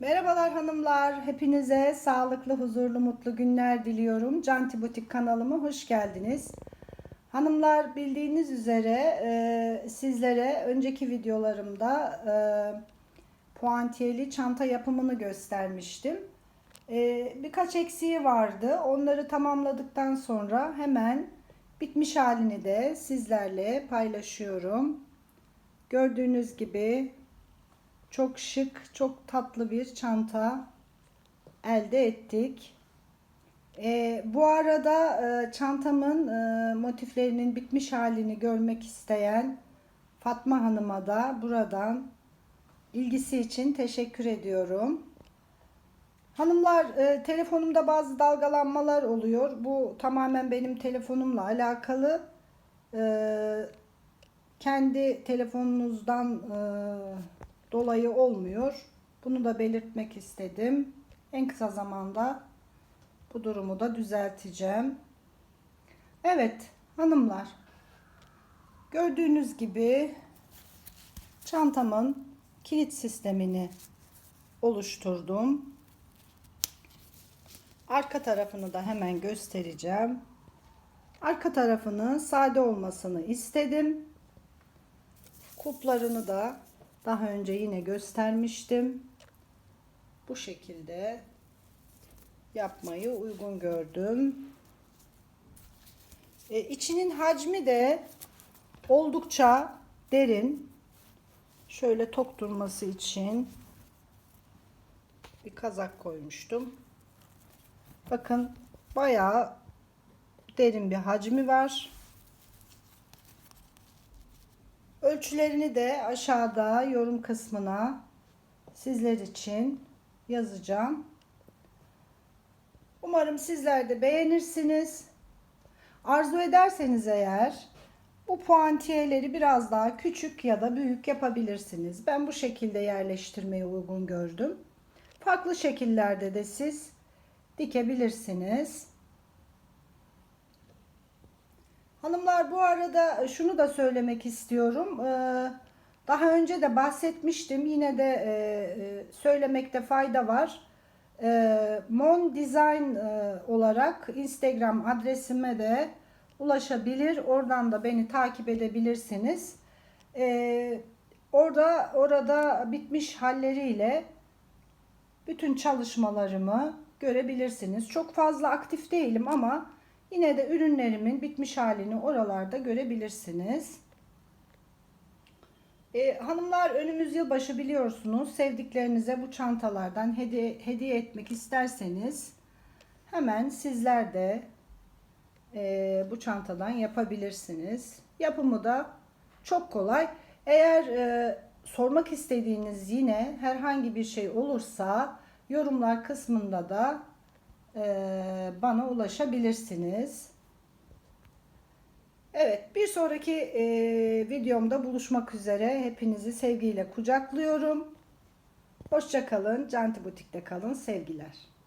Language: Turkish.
Merhabalar hanımlar. Hepinize sağlıklı, huzurlu, mutlu günler diliyorum. Canti Butik kanalıma hoş geldiniz. Hanımlar bildiğiniz üzere e, sizlere önceki videolarımda e, puantiyeli çanta yapımını göstermiştim. E, birkaç eksiği vardı. Onları tamamladıktan sonra hemen bitmiş halini de sizlerle paylaşıyorum. Gördüğünüz gibi çok şık, çok tatlı bir çanta elde ettik. Ee, bu arada e, çantamın e, motiflerinin bitmiş halini görmek isteyen Fatma Hanım'a da buradan ilgisi için teşekkür ediyorum. Hanımlar e, telefonumda bazı dalgalanmalar oluyor. Bu tamamen benim telefonumla alakalı. E, kendi telefonunuzdan e, dolayı olmuyor. Bunu da belirtmek istedim. En kısa zamanda bu durumu da düzelteceğim. Evet hanımlar. Gördüğünüz gibi çantamın kilit sistemini oluşturdum. Arka tarafını da hemen göstereceğim. Arka tarafını sade olmasını istedim. Kuplarını da daha önce yine göstermiştim. Bu şekilde yapmayı uygun gördüm. E, içinin hacmi de oldukça derin. Şöyle tok durması için bir kazak koymuştum. Bakın bayağı derin bir hacmi var. Ölçülerini de aşağıda yorum kısmına sizler için yazacağım. Umarım sizler de beğenirsiniz. Arzu ederseniz eğer bu puantiyeleri biraz daha küçük ya da büyük yapabilirsiniz. Ben bu şekilde yerleştirmeyi uygun gördüm. Farklı şekillerde de siz dikebilirsiniz. Hanımlar bu arada şunu da söylemek istiyorum. Ee, daha önce de bahsetmiştim. Yine de e, e, söylemekte fayda var. Mon Design e, olarak Instagram adresime de ulaşabilir. Oradan da beni takip edebilirsiniz. Orada orada bitmiş halleriyle bütün çalışmalarımı görebilirsiniz. Çok fazla aktif değilim ama Yine de ürünlerimin bitmiş halini oralarda görebilirsiniz. E, hanımlar önümüz yılbaşı biliyorsunuz. Sevdiklerinize bu çantalardan hediye, hediye etmek isterseniz hemen sizler de e, bu çantadan yapabilirsiniz. Yapımı da çok kolay. Eğer e, sormak istediğiniz yine herhangi bir şey olursa yorumlar kısmında da bana ulaşabilirsiniz. Evet bir sonraki e, videomda buluşmak üzere. Hepinizi sevgiyle kucaklıyorum. Hoşçakalın. Canti Butik'te kalın. Sevgiler.